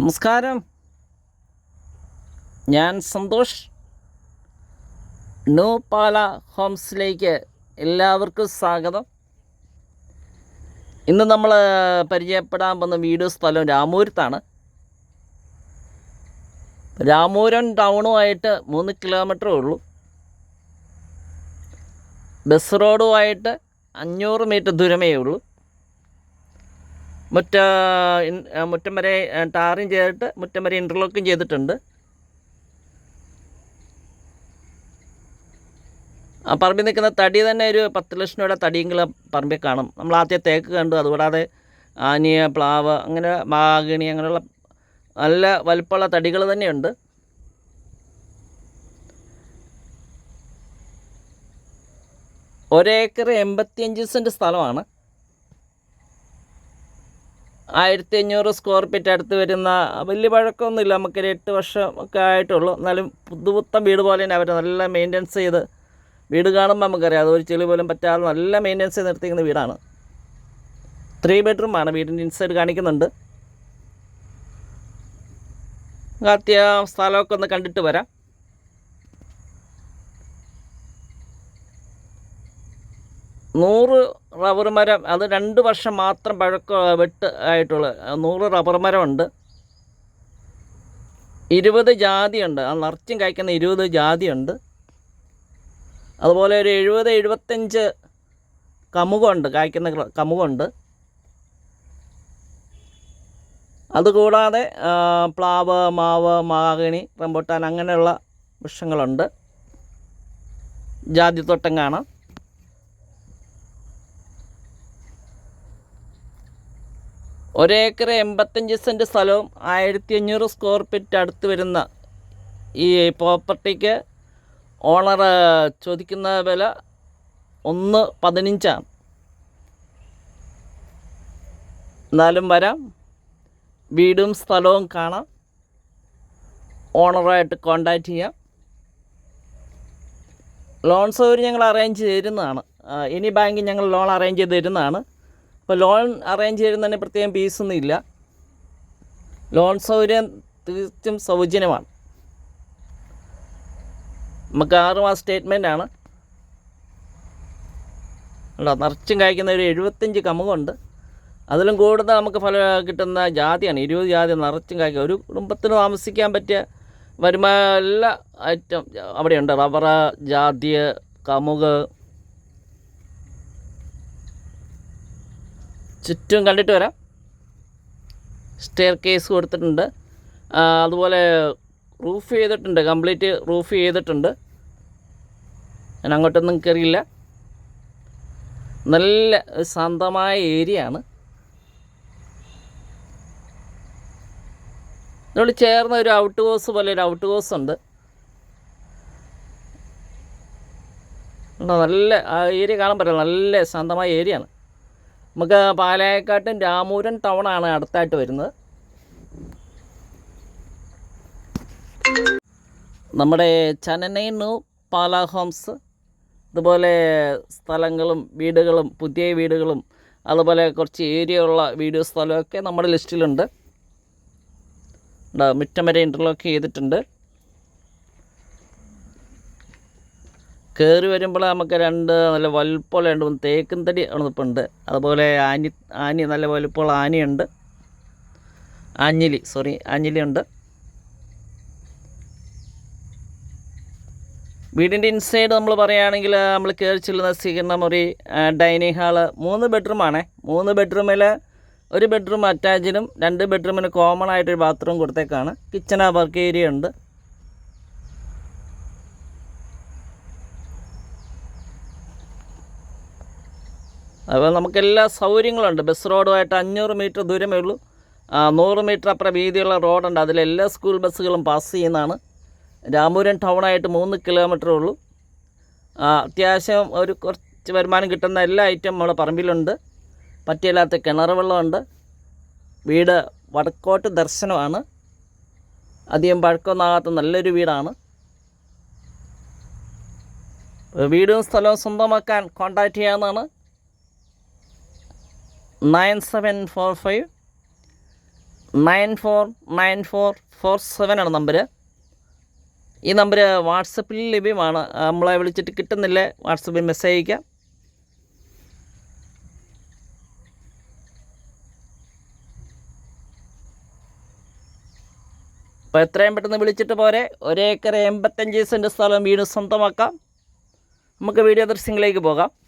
നമസ്കാരം. ഞാൻ സന്തോഷ്. ന്യൂ പാല ഹോംസിലേക്ക് എല്ലാവർക്കും സ്വാഗതം. ഇന്ന് നമ്മൾ പരിചയപ്പെടാൻ പോകുന്ന വീട് സ്ഥലം രാമൂരത്താണ് രാമൂരം ടൗണുമായിട്ട് മൂന്ന് കിലോമീറ്ററേ ഉള്ളൂ. ബസ് റോഡുമായിട്ട് അഞ്ഞൂറ് മീറ്റർ ദൂരമേ ഉള്ളൂ. മുറ്റ മുറ്റം വരെ ടാറും ചെയ്തിട്ട് മുറ്റം വരെ ഇന്റർലോക്കും ചെയ്തിട്ടുണ്ട്. ആ പറമ്പിൽ നിൽക്കുന്ന തടി തന്നെ ഒരു പത്ത് ലക്ഷം രൂപയുടെ തടിയെങ്കിലും പറമ്പിൽ കാണും. നമ്മൾ ആദ്യം തേക്ക് കണ്ടു. അതുകൂടാതെ ആനിയ പ്ലാവ് അങ്ങനെ മാഗിണി അങ്ങനെയുള്ള നല്ല വലിപ്പമുള്ള തടികൾ തന്നെയുണ്ട്. ഒരേക്കർ എൺപത്തിയഞ്ച് സെന്റ് സ്ഥലമാണ്. ആയിരത്തി അഞ്ഞൂറ് സ്ക്വയർ ഫീറ്റ് അടുത്ത് വരുന്ന വലിയ പഴക്കമൊന്നുമില്ല. നമുക്കൊരു എട്ട് വർഷം ഒക്കെ ആയിട്ടുള്ളൂ. എന്നാലും പുതുപുത്ത വീട് പോലെ തന്നെ അവർ നല്ല മെയിന്റെനൻസ് ചെയ്ത് വീട് കാണുമ്പോൾ നമുക്കറിയാം. അതൊരു ചെളി പോലും പറ്റാതെ നല്ല മെയിന്റെനൻസ് ചെയ്ത് നിർത്തിയിരിക്കുന്ന വീടാണ്. ത്രീ ബെഡ്റൂമാണ് വീടിന്റെ ഇൻസൈഡ് കാണിക്കുന്നുണ്ട്. അത്യാവശ്യം സ്ഥലമൊക്കെ ഒന്ന് കണ്ടിട്ട് വരാം. നൂറ് റബ്ബർ മരം അത് രണ്ട് വർഷം മാത്രം പഴക്ക വെട്ട് ആയിട്ടുള്ള നൂറ് റബ്ബർ മരമുണ്ട്. ഇരുപത് ജാതിയുണ്ട്. ആ നിറച്ചും കായ്ക്കുന്ന ഇരുപത് ജാതിയുണ്ട്. അതുപോലെ ഒരു എഴുപത് എഴുപത്തഞ്ച് കമുകുണ്ട് കായ്ക്കുന്ന കമുകുണ്ട്. അതുകൂടാതെ പ്ലാവ് മാവ് മാഗണി റംബുട്ടാൻ അങ്ങനെയുള്ള വൃക്ഷങ്ങളുണ്ട്. ജാതി ജാതിത്തോട്ടം കാണാം. ഒരേക്കർ എൺപത്തഞ്ച് സെന്റ് സ്ഥലവും ആയിരത്തി അഞ്ഞൂറ് സ്ക്വയർ ഫീറ്റ് അടുത്ത് വരുന്ന ഈ പ്രോപ്പർട്ടിക്ക് ഓണർ ചോദിക്കുന്ന വില ഒന്ന് പതിനഞ്ചാണ്. എന്നാലും വരാം. വീടും സ്ഥലവും കാണാം. ഓണറായിട്ട് കോണ്ടാക്റ്റ് ചെയ്യാം. ലോൺ സൗകര്യം ഞങ്ങൾ അറേഞ്ച് തരുന്നതാണ് ആ, ഇനി ബാങ്കിൽ ഞങ്ങൾ ലോൺ അറേഞ്ച് ചെയ്ത് തരുന്നതാണ് അപ്പോൾ ലോൺ അറേഞ്ച് ചെയ്യുന്നതിന് പ്രത്യേകം ഫീസൊന്നും ഇല്ല. ലോൺ സൗകര്യം തീർച്ചയായും സൗജന്യമാണ്. നമുക്ക് ആറ് മാസം സ്റ്റേറ്റ്മെന്റ് ആണ്. ഉണ്ടോ നിറച്ചും കായ്ക്കുന്ന ഒരു എഴുപത്തഞ്ച് കമുകുണ്ട്. അതിലും കൂടുതൽ നമുക്ക് ഫല കിട്ടുന്ന ജാതിയാണ്. ഇരുപത് ജാതി നിറച്ചും കായ്ക്കുക ഒരു കുടുംബത്തിന് താമസിക്കാൻ പറ്റിയ വരുമാന എല്ലാ ഐറ്റം അവിടെയുണ്ട്. റബ്ബർ ജാതി കമുക് ചുറ്റും കണ്ടിട്ട് വരാം. സ്റ്റെയർ കേസ് കൊടുത്തിട്ടുണ്ട് അതുപോലെ റൂഫ് ചെയ്തിട്ടുണ്ട്. കംപ്ലീറ്റ് റൂഫ് ചെയ്തിട്ടുണ്ട്. ഞാൻ അങ്ങോട്ടൊന്നും കയറിയില്ല നല്ല ശാന്തമായ ഏരിയ ആണ്. ഇതിനോട് ചേർന്ന ഒരു ഔട്ട് ഹൗസ് പോലെ ഒരു ഔട്ട് ഹൗസ് ഉണ്ട്? നല്ല ഏരിയ കാണാൻ പറ്റില്ല നല്ല ശാന്തമായ ഏരിയ ആണ്. നമുക്ക് പാലായക്കാട്ടും രാമൂരൻ ടൗണാണ് അടുത്തായിട്ട് വരുന്നത്. നമ്മുടെ ചനനൈനു പാല ഹോംസ് ഇതുപോലെ സ്ഥലങ്ങളും വീടുകളും പുതിയ വീടുകളും അതുപോലെ കുറച്ച് ഏരിയ ഉള്ള വീട് സ്ഥലമൊക്കെ നമ്മുടെ ലിസ്റ്റിലുണ്ട്. മുറ്റം വരെ ഇന്റർലോക്ക് ചെയ്തിട്ടുണ്ട്. കയറി വരുമ്പോൾ നമുക്ക് രണ്ട് നല്ല വലുപ്പമുള്ള രണ്ട് മൂന്ന് തേക്കും തടി ഉണ്ട്. അതുപോലെ ആനി ആനി നല്ല വലുപ്പമുള്ള ആനിയുണ്ട് ആഞ്ഞിലി സോറി ആഞ്ഞിലി ഉണ്ട് വീടിന്റെ ഇൻസൈഡ് നമ്മൾ പറയുകയാണെങ്കിൽ നമ്മൾ കയറി ചെല്ലുന്ന സ്വീകരണ മുറി ഡൈനിങ് ഹാൾ മൂന്ന് ബെഡ്റൂമാണ് മൂന്ന് ബെഡ്റൂമിൽ ഒരു ബെഡ്റൂം അറ്റാച്ചിലും രണ്ട് ബെഡ്റൂമിന് കോമൺ ആയിട്ടൊരു ബാത്റൂം കൊടുത്തേക്കാണ്. കിച്ചൺ വർക്ക് ഏരിയ ഉണ്ട്. അപ്പോൾ നമുക്ക് എല്ലാ സൗകര്യങ്ങളുണ്ട്. ബസ് റോഡുമായിട്ട് അഞ്ഞൂറ് മീറ്റർ ദൂരമേ ഉള്ളൂ. നൂറ് മീറ്റർ അപ്പുറം വീതിയുള്ള റോഡുണ്ട്. അതിലെല്ലാ സ്കൂൾ ബസ്സുകളും പാസ് ചെയ്യുന്നതാണ്. രാമപുരം ടൗണായിട്ട് മൂന്ന് കിലോമീറ്ററേ ഉള്ളൂ. അത്യാവശ്യം ഒരു കുറച്ച് വരുമാനം കിട്ടുന്ന എല്ലാ ഐറ്റം നമ്മുടെ പറമ്പിലുണ്ട്. പറ്റിയില്ലാത്ത കിണർ വെള്ളമുണ്ട്. വീട് വടക്കോട്ട് ദർശനമാണ്. അധികം പഴക്കമൊന്നാകാത്ത നല്ലൊരു വീടാണ്. വീടും സ്ഥലവും സ്വന്തമാക്കാൻ കോൺടാക്റ്റ് ചെയ്യാവുന്നതാണ്. Nine seven four five nine four nine four four seven ആണ് നമ്പർ ഈ നമ്പർ വാട്സപ്പിൽ ലഭ്യമാണ്. നമ്മളെ വിളിച്ചിട്ട് കിട്ടുന്നില്ല. വാട്സപ്പിൽ മെസ്സേജ് അയക്കാം അപ്പോൾ എത്രയും പെട്ടെന്ന് വിളിച്ചിട്ട് പോരെ. ഒരേക്കർ എൺപത്തഞ്ച് സെന്റ് സ്ഥലം വീട് സ്വന്തമാക്കാം. നമുക്ക് വീഡിയോ ദൃശ്യങ്ങളിലേക്ക് പോകാം.